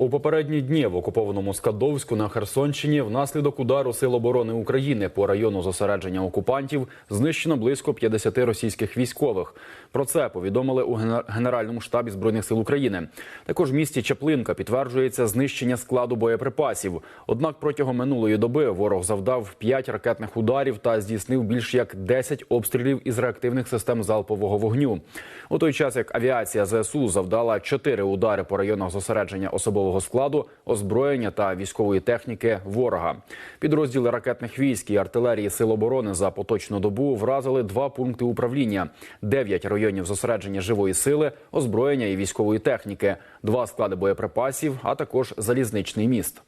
У попередні дні в окупованому Скадовську на Херсонщині внаслідок удару Сил оборони України по району зосередження окупантів знищено близько 50 російських військових. Про це повідомили у Генеральному штабі збройних сил України. Також в місті Чаплинка підтверджується знищення складу боєприпасів. Однак протягом минулої доби ворог завдав 5 ракетних ударів та здійснив більш як 10 обстрілів із реактивних систем залпового вогню. У той час як авіація ЗСУ завдала 4 удари по районах зосередження особового складу, озброєння та військової техніки ворога. Підрозділи ракетних військ і артилерії сил оборони за поточну добу вразили два пункти управління, 9 районів зосередження живої сили, озброєння і військової техніки, два склади боєприпасів, а також залізничний міст.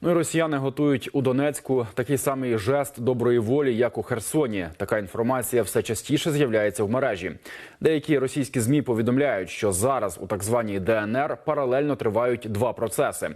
Ну і росіяни готують у Донецьку такий самий жест доброї волі, як у Херсоні. Така інформація все частіше з'являється в мережі. Деякі російські змі повідомляють, що зараз у так званій ДНР паралельно тривають два процеси.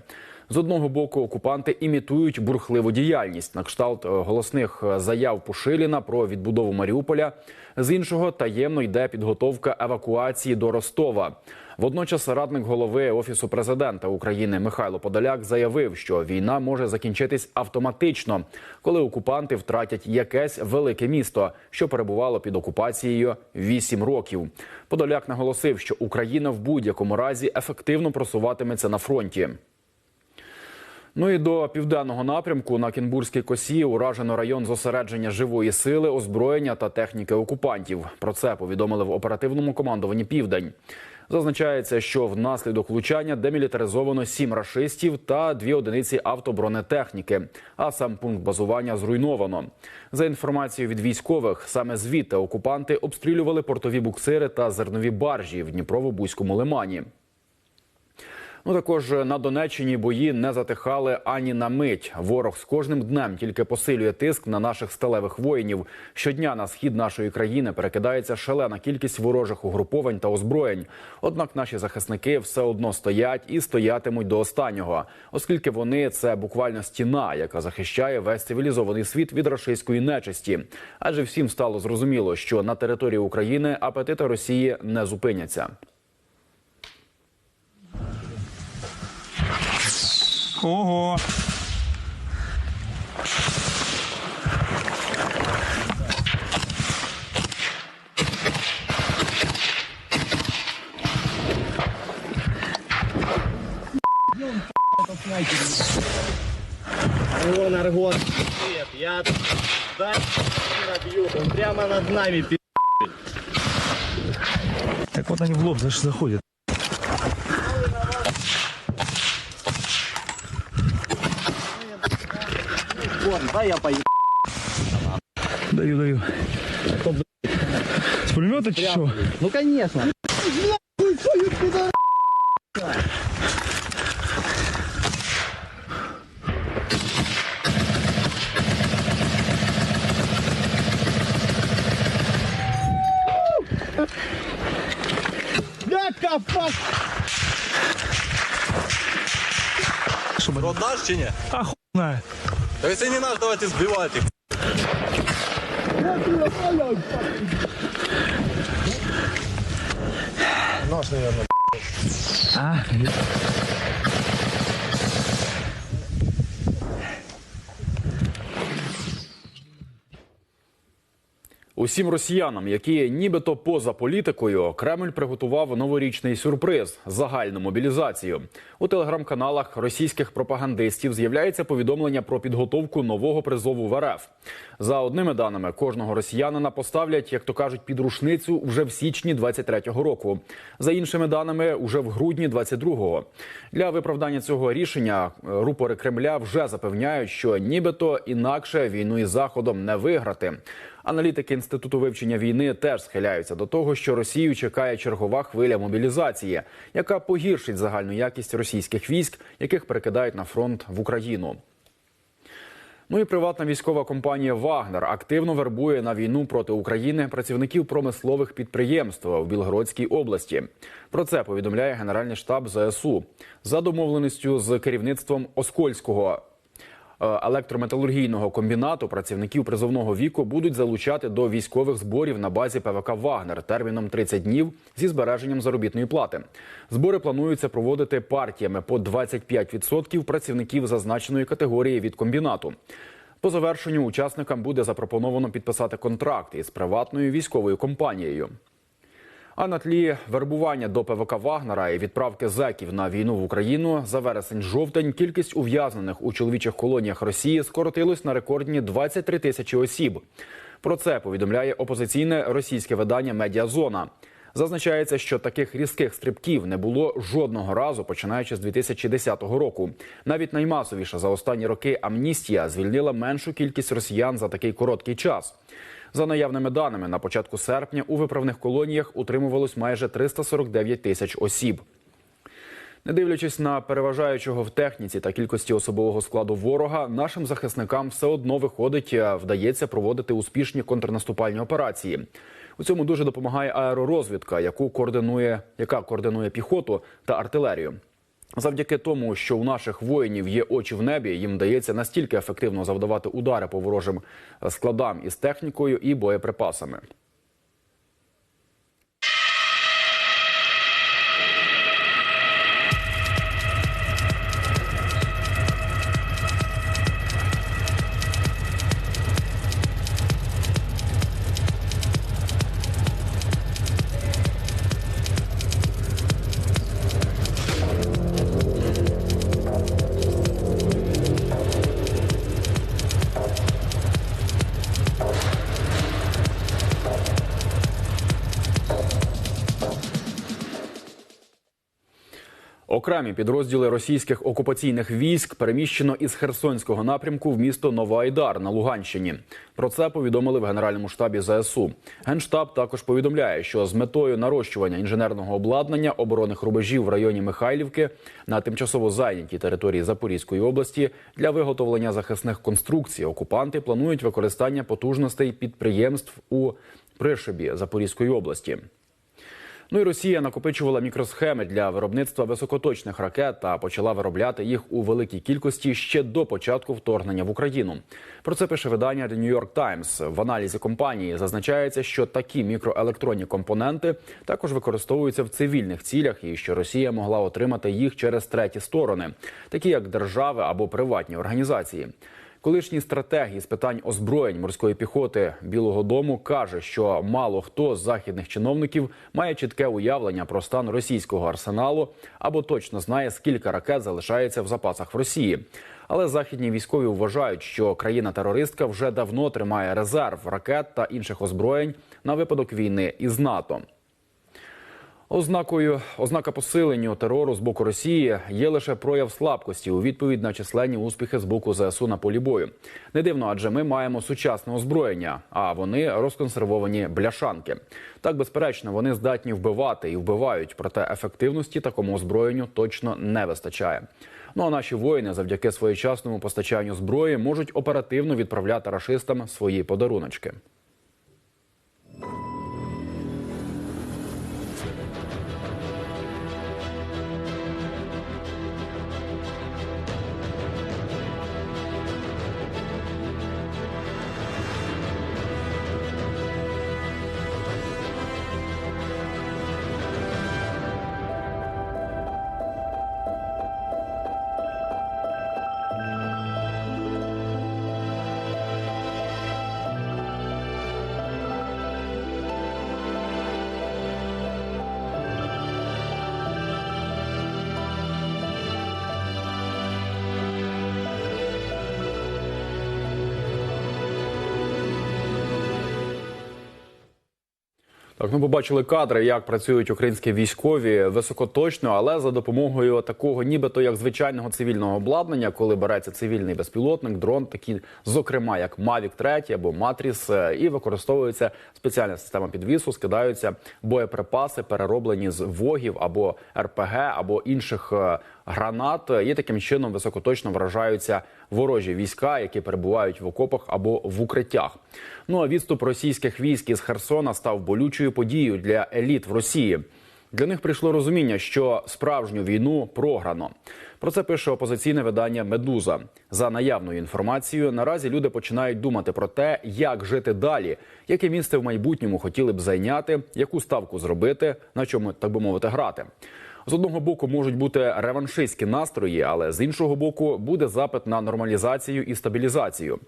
З одного боку, окупанти імітують бурхливу діяльність на кшталт е, голосних е, заяв Пушиліна про відбудову Маріуполя. З іншого таємно йде підготовка евакуації до Ростова. Водночас радник голови офісу президента України Михайло Подоляк заявив, що війна може закінчитись автоматично, коли окупанти втратять якесь велике місто, що перебувало під окупацією 8 років. Подоляк наголосив, що Україна в будь-якому разі ефективно просуватиметься на фронті. Ну і до південного напрямку на Кінбурзькій косі уражено район зосередження живої сили, озброєння та техніки окупантів. Про це повідомили в оперативному командуванні Південь. Зазначається, що внаслідок влучання демілітаризовано сім рашистів та дві одиниці автобронетехніки. А сам пункт базування зруйновано. За інформацією від військових, саме звідти окупанти обстрілювали портові буксири та зернові баржі в Дніпрово-Бузькому лимані. Ну також на Донеччині бої не затихали ані на мить. Ворог з кожним днем тільки посилює тиск на наших сталевих воїнів. Щодня на схід нашої країни перекидається шалена кількість ворожих угруповань та озброєнь. Однак наші захисники все одно стоять і стоятимуть до останнього, оскільки вони це буквально стіна, яка захищає весь цивілізований світ від рашистської нечисті. Адже всім стало зрозуміло, що на території України апетити Росії не зупиняться. Ого! Аргон, Аргон. Привет, я дальше бьют. Он прямо над нами пи***. Так вот они в лоб значит, заходят. Вон, да я поеб... Даю, даю. С пулемета чё? що? Ну конечно. Нахуй свою пидор... Дядька, фак! Що мене? Продаж чи ні? А. Та если не наш, давайте сбивать их. Нож, наверное. А, Усім росіянам, які нібито поза політикою, Кремль приготував новорічний сюрприз загальну мобілізацію. У телеграм-каналах російських пропагандистів з'являється повідомлення про підготовку нового призову в РФ. За одними даними, кожного росіянина поставлять, як то кажуть, під рушницю вже в січні 23-го року. За іншими даними, уже в грудні 22-го. Для виправдання цього рішення е, рупори Кремля вже запевняють, що нібито інакше війну із заходом не виграти. Аналітики інституту вивчення війни теж схиляються до того, що Росію чекає чергова хвиля мобілізації, яка погіршить загальну якість російських військ, яких перекидають на фронт в Україну. Ну і приватна військова компанія Вагнер активно вербує на війну проти України працівників промислових підприємств в Білгородській області. Про це повідомляє Генеральний штаб ЗСУ за домовленістю з керівництвом Оскольського електрометалургійного комбінату працівників призовного віку будуть залучати до військових зборів на базі ПВК Вагнер терміном 30 днів зі збереженням заробітної плати. Збори плануються проводити партіями по 25% працівників зазначеної категорії від комбінату. По завершенню учасникам буде запропоновано підписати контракт із приватною військовою компанією. А на тлі вербування до ПВК Вагнера і відправки зеків на війну в Україну за вересень-жовтень кількість ув'язнених у чоловічих колоніях Росії скоротилась на рекордні 23 тисячі осіб. Про це повідомляє опозиційне російське видання Медіазона. Зазначається, що таких різких стрибків не було жодного разу, починаючи з 2010 року. Навіть наймасовіша за останні роки амністія звільнила меншу кількість росіян за такий короткий час. За наявними даними, на початку серпня у виправних колоніях утримувалось майже 349 тисяч осіб. Не дивлячись на переважаючого в техніці та кількості особового складу ворога, нашим захисникам все одно виходить, е, вдається проводити успішні контрнаступальні операції. У цьому дуже допомагає аеророзвідка, яку координує, яка координує піхоту та артилерію. Завдяки тому, що у наших воїнів є очі в небі, їм вдається настільки ефективно завдавати удари по ворожим е, складам із технікою і боєприпасами. Окремі підрозділи російських окупаційних військ переміщено із Херсонського напрямку в місто Новоайдар на Луганщині. Про це повідомили в Генеральному штабі ЗСУ. Генштаб також повідомляє, що з метою нарощування інженерного обладнання оборонних рубежів в районі Михайлівки на тимчасово зайнятій території Запорізької області для виготовлення захисних конструкцій окупанти планують використання потужностей підприємств у Пришибі Запорізької області. Ну і Росія накопичувала мікросхеми для виробництва високоточних ракет та почала виробляти їх у великій кількості ще до початку вторгнення в Україну. Про це пише видання The New York Times. В аналізі компанії зазначається, що такі мікроелектронні компоненти також використовуються в цивільних цілях, і що Росія могла отримати їх через треті сторони, такі як держави або приватні організації. Колишній стратег із питань озброєнь морської піхоти Білого Дому каже, що мало хто з західних чиновників має чітке уявлення про стан російського арсеналу або точно знає, скільки ракет залишається в запасах в Росії. Але західні військові вважають, що країна-терористка вже давно тримає резерв ракет та інших озброєнь на випадок війни із НАТО. Ознакою ознака посиленню терору з боку Росії є лише прояв слабкості у відповідь на численні успіхи з боку ЗСУ на полі бою. Не дивно, адже ми маємо сучасне озброєння, а вони розконсервовані бляшанки. Так, безперечно, вони здатні вбивати і вбивають, проте ефективності такому озброєнню точно не вистачає. Ну а наші воїни, завдяки своєчасному постачанню зброї, можуть оперативно відправляти рашистам свої подаруночки. Так, ми побачили кадри, як працюють українські військові високоточно, але за допомогою такого, нібито як звичайного цивільного обладнання, коли береться цивільний безпілотник, дрон, такі, зокрема, як Mavic 3 або Matrix, е, і використовується спеціальна система підвісу, скидаються боєприпаси, перероблені з вогів або РПГ, або інших е, гранат, і таким чином високоточно вражаються ворожі війська, які перебувають в окопах або в укриттях. Ну а відступ російських військ із Херсона став болючою подією для еліт в Росії. Для них прийшло розуміння, що справжню війну програно. Про це пише опозиційне видання Медуза. За наявною інформацією, наразі люди починають думати про те, як жити далі, яке місце в майбутньому хотіли б зайняти, яку ставку зробити, на чому так би мовити, грати. З одного боку можуть бути реваншистські настрої, але з іншого боку буде запит на нормалізацію і стабілізацію.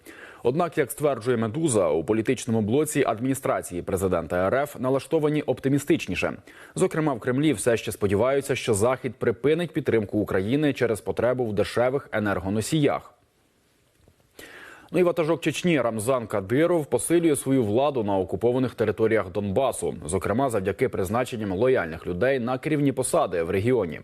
Однак, як стверджує Медуза, у політичному блоці адміністрації президента РФ налаштовані оптимістичніше. Зокрема, в Кремлі все ще сподіваються, що Захід припинить підтримку України через потребу в дешевих енергоносіях. Ну і ватажок Чечні Рамзан Кадиров посилює свою владу на окупованих територіях Донбасу, зокрема завдяки призначенням лояльних людей на керівні посади в регіоні.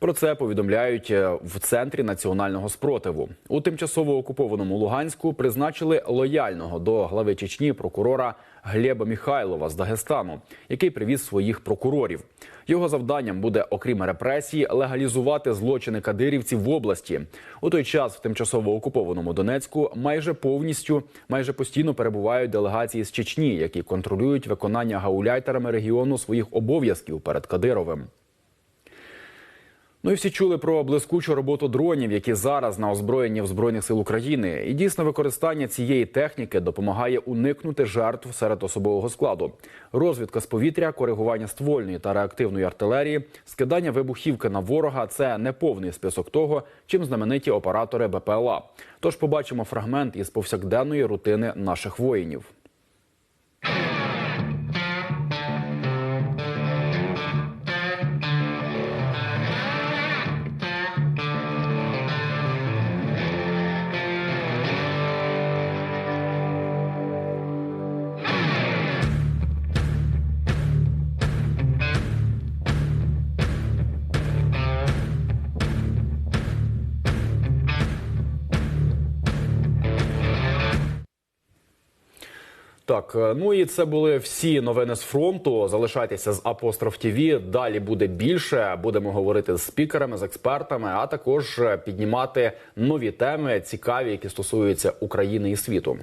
Про це повідомляють е, в центрі національного спротиву. У тимчасово окупованому Луганську призначили лояльного до глави Чечні прокурора Глеба Міхайлова з Дагестану, який привіз своїх прокурорів. Його завданням буде, окрім репресії, легалізувати злочини кадирівців в області. У той час в тимчасово окупованому Донецьку майже повністю, майже постійно перебувають делегації з Чечні, які контролюють виконання гауляйтерами регіону своїх обов'язків перед Кадировим. Ну і всі чули про блискучу роботу дронів, які зараз на озброєнні в збройних сил України. І дійсно використання цієї техніки допомагає уникнути жертв серед особового складу. Розвідка з повітря, коригування ствольної та реактивної артилерії, скидання вибухівки на ворога це не повний список того, чим знамениті оператори БПЛА. Тож побачимо фрагмент із повсякденної рутини наших воїнів. Так, е, ну і це були всі новини з фронту. Залишайтеся з апостроф ТІВІ. Далі буде більше. Будемо говорити з спікерами, з експертами, а також е, піднімати нові теми цікаві, які стосуються України і світу.